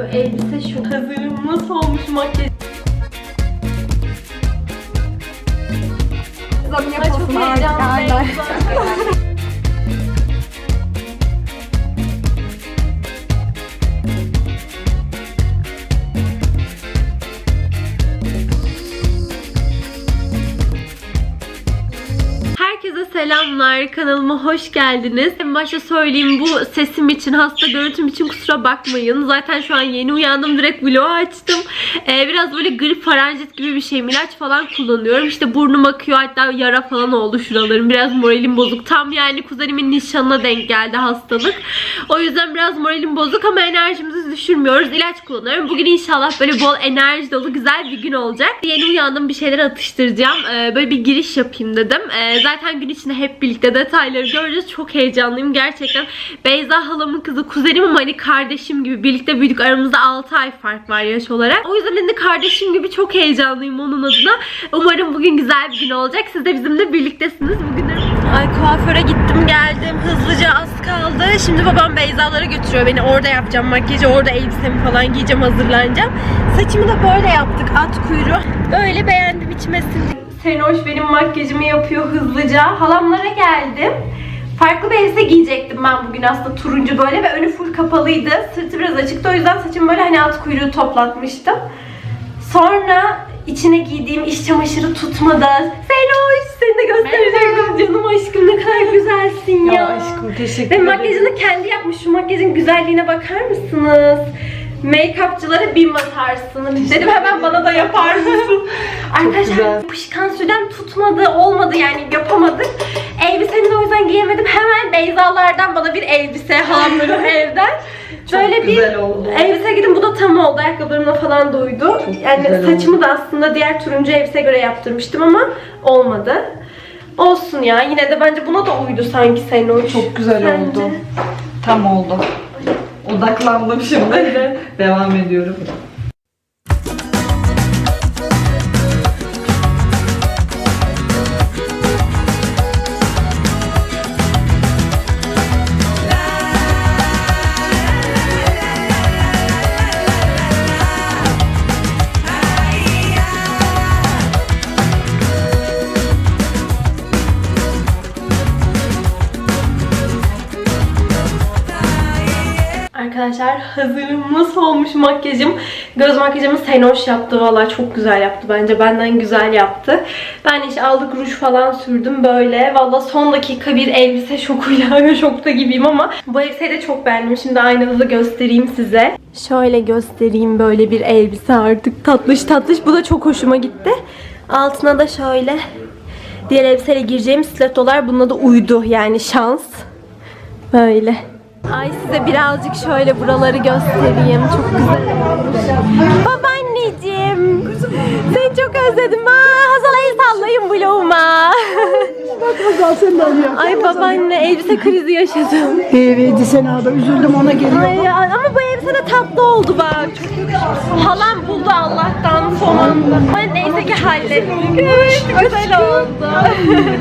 Böyle elbise şu. Hazırım nasıl olmuş makyaj? Çok heyecanlıyım. selamlar. Kanalıma hoş geldiniz. En başta söyleyeyim bu sesim için, hasta görüntüm için kusura bakmayın. Zaten şu an yeni uyandım. Direkt vlogu açtım. Ee, biraz böyle grip faranjit gibi bir şeyim. ilaç falan kullanıyorum. İşte burnum akıyor. Hatta yara falan oldu şuralarım. Biraz moralim bozuk. Tam yani kuzenimin nişanına denk geldi hastalık. O yüzden biraz moralim bozuk ama enerjimizi düşürmüyoruz. İlaç kullanıyorum. Bugün inşallah böyle bol enerji dolu güzel bir gün olacak. Yeni uyandım bir şeyler atıştıracağım. Ee, böyle bir giriş yapayım dedim. Ee, zaten gün içinde hep birlikte detayları göreceğiz. Çok heyecanlıyım gerçekten. Beyza halamın kızı kuzenim ama hani kardeşim gibi birlikte büyüdük. Aramızda 6 ay fark var yaş olarak. O yüzden hani kardeşim gibi çok heyecanlıyım onun adına. Umarım bugün güzel bir gün olacak. Siz de bizimle birliktesiniz. Bugün. Ay kuaföre gittim geldim. Hızlıca az kaldı. Şimdi babam Beyzalara götürüyor beni. Orada yapacağım makyajı. Orada elbisemi falan giyeceğim hazırlanacağım. Saçımı da böyle yaptık. At kuyruğu. Böyle beğendim içime sindi. Senoş benim makyajımı yapıyor hızlıca. Halamlara geldim. Farklı bir elbise giyecektim ben bugün aslında turuncu böyle ve önü full kapalıydı. Sırtı biraz açıktı o yüzden saçımı böyle hani at kuyruğu toplatmıştım. Sonra içine giydiğim iş çamaşırı tutmadı. Senoş seni de gösterecektim canım aşkım ne kadar güzelsin ya. Ya aşkım teşekkür Ve ederim. makyajını kendi yapmış. Şu makyajın güzelliğine bakar mısınız? Make-upçılara bin batarsın. Dedim hemen bana da yapar mısın? Arkadaşlar yapışkan sülem tutmadı, olmadı yani yapamadık. Elbisemi de o yüzden giyemedim. Hemen Beyzalardan bana bir elbise halamların evden. Böyle bir oldu. elbise gidin bu da tam oldu. Ayakkabılarımla falan doydu. yani güzel saçımı da aslında diğer turuncu elbise göre yaptırmıştım ama olmadı. Olsun ya. Yine de bence buna da uydu sanki senin o. Çok güzel Bence. oldu. Tam oldu. Odaklandım şimdi. Devam ediyorum. Arkadaşlar hazırım. Nasıl olmuş makyajım? Göz makyajımı Senoş yaptı. Valla çok güzel yaptı bence. Benden güzel yaptı. Ben işte aldık ruj falan sürdüm böyle. Valla son dakika bir elbise şokuyla şokta gibiyim ama bu elbiseyi de çok beğendim. Şimdi aynada da göstereyim size. Şöyle göstereyim böyle bir elbise artık. Tatlış tatlış. Bu da çok hoşuma gitti. Altına da şöyle diğer elbiseyle gireceğim stilettolar bununla da uydu yani şans. Böyle. Ay size birazcık şöyle buraları göstereyim. Çok güzel olmuş. Babaanneciğim. Seni çok özledim. Aa, Hazal el sallayın vloguma. Hazal sen de arıyor. Ay babaanne elbise krizi yaşadım. Evet Sena'da üzüldüm ona geliyor. Ay ama bu elbise de tatlı oldu bak. Halam buldu Allah'tan son anda. Ay neyse ki hallettik. Evet güzel oldu.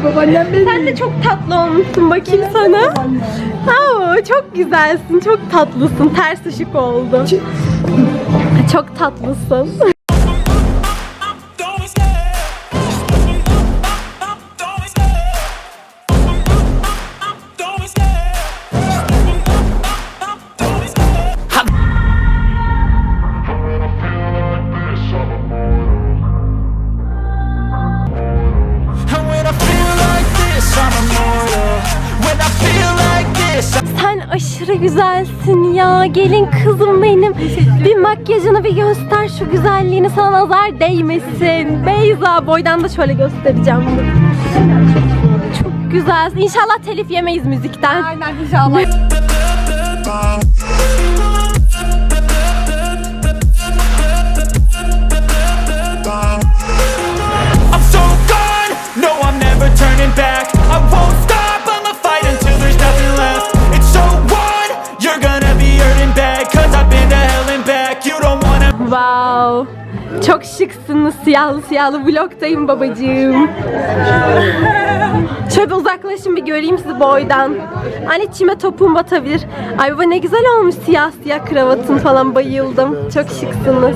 Babaannem benim. Sen de çok tatlı olmuşsun bakayım sana. Oo, çok güzelsin, çok tatlısın. Ters ışık oldu. Çok tatlısın. Aşırı güzelsin ya. Gelin kızım benim. Bir makyajını bir göster şu güzelliğini sana nazar değmesin. Beyza boydan da şöyle göstereceğim. Çok güzelsin. İnşallah telif yemeyiz müzikten. Aynen inşallah. I'm so gone. No, I'm never turning back. Wow. Çok şıksınız siyahlı siyahlı vlogdayım babacığım. Şöyle uzaklaşın bir göreyim sizi boydan. Anne çime topum batabilir. Ay baba ne güzel olmuş siyah siyah kravatın falan bayıldım. Çok şıksınız.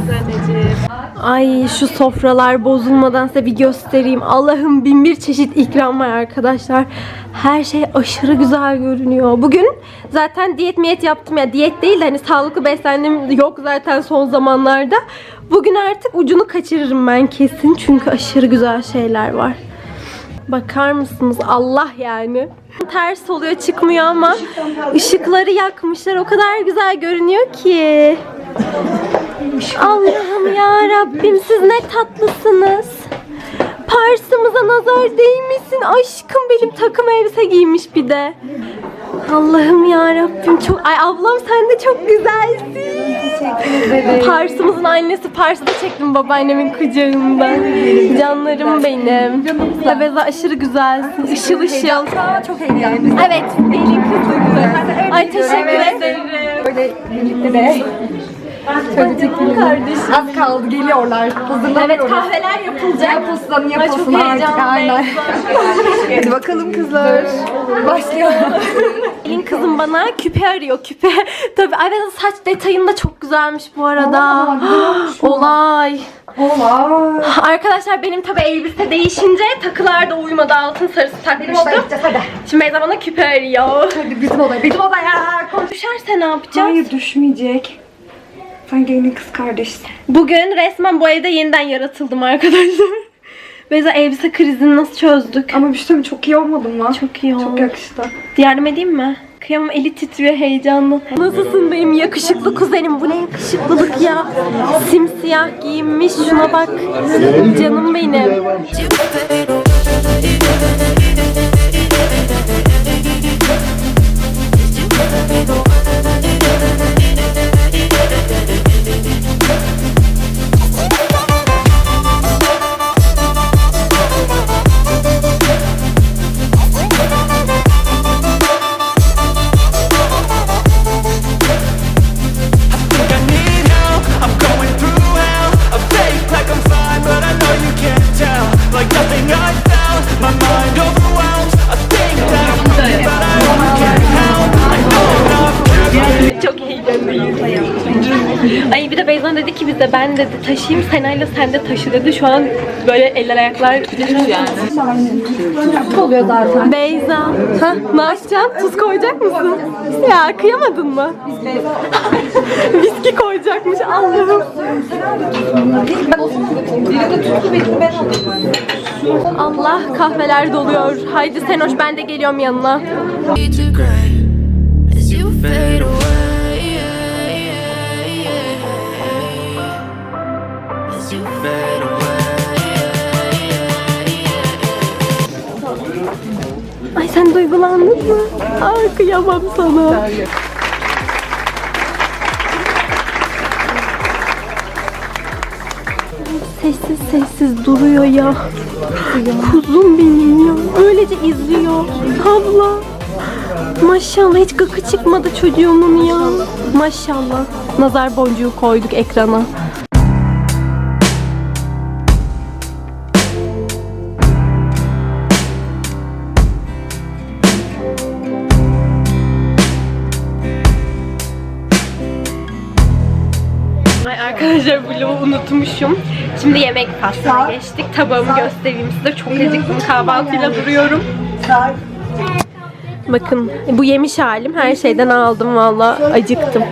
Ay şu sofralar bozulmadan size bir göstereyim. Allah'ım bin bir çeşit ikram var arkadaşlar. Her şey aşırı güzel görünüyor. Bugün zaten diyet miyet yaptım ya. Diyet değil de hani sağlıklı beslendim yok zaten son zamanlarda. Bugün artık ucunu kaçırırım ben kesin. Çünkü aşırı güzel şeyler var. Bakar mısınız? Allah yani. Ters oluyor çıkmıyor ama ışıkları yakmışlar. O kadar güzel görünüyor ki. Allah'ım ya Rabbim siz ne tatlısınız. Parsımıza nazar değmesin. Aşkım benim takım elbise giymiş bir de. Allah'ım ya Rabbim çok ay ablam sen de çok güzelsin. Parsımızın annesi Pars'ı da çektim babaannemin kucağında. Canlarım benim. Ya Beza aşırı güzelsin. Işıl ışıl. Çok heyecanlıyım. Evet, elin kızı. Ay teşekkür ederim. Böyle birlikte de. Çekelim. Kardeşim. Az kaldı geliyorlar. Evet Hazırlanıyoruz. kahveler yapılacak. Yapılsın yapılsın artık aynen. Hadi bakalım kızlar. Başlıyor. Elin kızım bana küpe arıyor küpe. Tabii ay ben saç detayın da çok güzelmiş bu arada. Olay. Olay. Arkadaşlar benim tabii elbise değişince takılar da uymadı altın sarısı takmıştım. Hadi. Şimdi Beyza bana küpe arıyor. Hadi bizim odaya. Bizim odaya. Düşerse ne yapacağız? Hayır düşmeyecek. Sen gelinin kız kardeşsin. Bugün resmen bu evde yeniden yaratıldım arkadaşlar. Beyza elbise krizini nasıl çözdük? Ama bir şey söyleyeyim, çok iyi olmadın mı? Çok iyi oldu. Çok yakıştı. Yardım edeyim mi? Kıyamam eli titriyor heyecanla. Nasılsın benim yakışıklı kuzenim? Bu ne yakışıklılık ya? Simsiyah giyinmiş şuna bak. Canım benim. Ben dedi taşıyayım Sena'yla sen de taşı dedi. Şu an böyle eller ayaklar Oluyor zaten. Beyza, ha, ne yapacaksın? Tuz koyacak mısın? Ya kıyamadın mı? Viski koyacakmış Allah'ım. Allah kahveler doluyor. Haydi Senoş ben de geliyorum yanına. Ay kıyamam sana. Sessiz sessiz duruyor ya. Kuzum benim ya. Öylece izliyor. Abla. Maşallah hiç gıkı çıkmadı çocuğumun ya. Maşallah. Nazar boncuğu koyduk ekrana. Arkadaşlar vlogu unutmuşum. Şimdi yemek faslına geçtik. Tabağımı göstereyim size. Çok acıktım. Kahvaltıyla duruyorum. Bakın bu yemiş halim. Her şeyden aldım valla. Acıktım.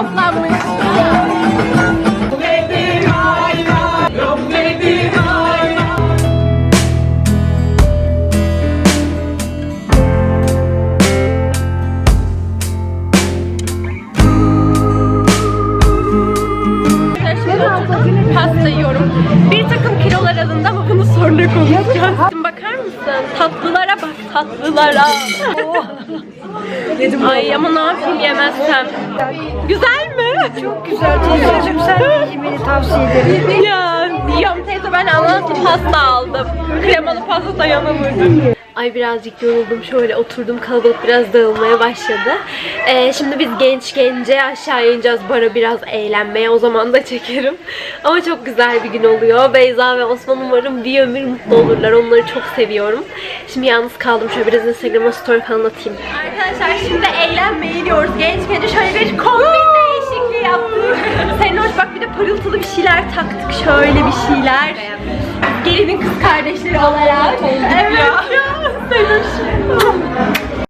toplanmış. pasta. Bir takım kilolar alındı ama bunu sonra konuşacağız. Bakar mısın? Tatlılara bak tatlılara. Oh. Ay ama ne yapayım yemezsem. Güzel mi? Çok Güzel teyzeciğim sen yemeni tavsiye ederim. ya yiyorum teyze ben anlatlı pasta aldım. Kremalı pasta dayanamadım. Ay birazcık yoruldum. Şöyle oturdum. Kalabalık biraz dağılmaya başladı. Ee, şimdi biz genç gence aşağı ineceğiz bara biraz eğlenmeye. O zaman da çekerim. Ama çok güzel bir gün oluyor. Beyza ve Osman umarım bir ömür mutlu olurlar. Onları çok seviyorum. Şimdi yalnız kaldım. Şöyle biraz Instagram'a story falan atayım. Arkadaşlar şimdi eğlenmeye gidiyoruz. Genç gence şöyle bir kombin değişikliği yaptık. Senin hoş bak bir de pırıltılı bir şeyler taktık. Şöyle bir şeyler. Gelinin kız kardeşleri olarak. Evet ya. Senin Arkadaşlar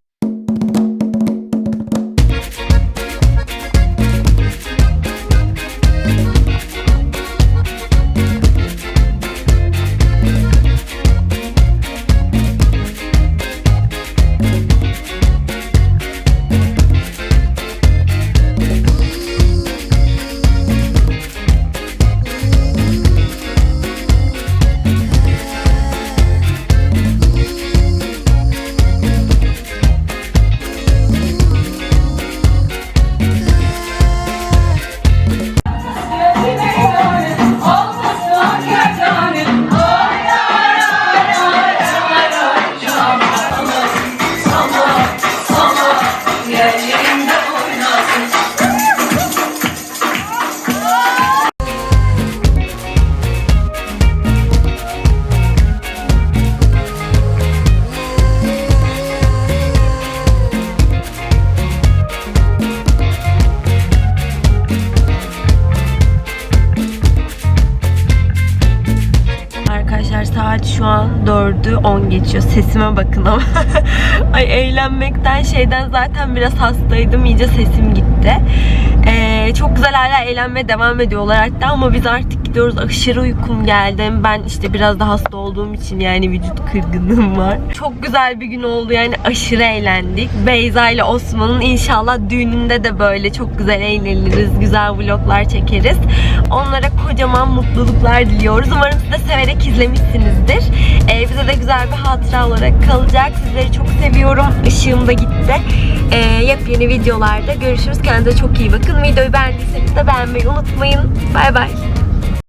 4'ü 10 geçiyor. Sesime bakın ama. Ay eğlenmekten şeyden zaten biraz hastaydım. İyice sesim gitti. Ee, çok güzel hala eğlenmeye devam ediyorlar hatta ama biz artık gidiyoruz. Aşırı uykum geldi. Ben işte biraz da hasta olduğum için yani vücut kırgınlığım var. Çok güzel bir gün oldu yani aşırı eğlendik. Beyza ile Osman'ın inşallah düğününde de böyle çok güzel eğleniriz. Güzel vloglar çekeriz. Onlara kocaman mutluluklar diliyoruz. Umarım siz de severek izlemişsinizdir. Ee, bize de güzel bir hatıra olarak kalacak. Sizleri çok seviyorum. Işığım da gitti. Ee, yepyeni videolarda görüşürüz. Kendinize çok iyi bakın. Videoyu beğendiyseniz de beğenmeyi unutmayın. Bay bay.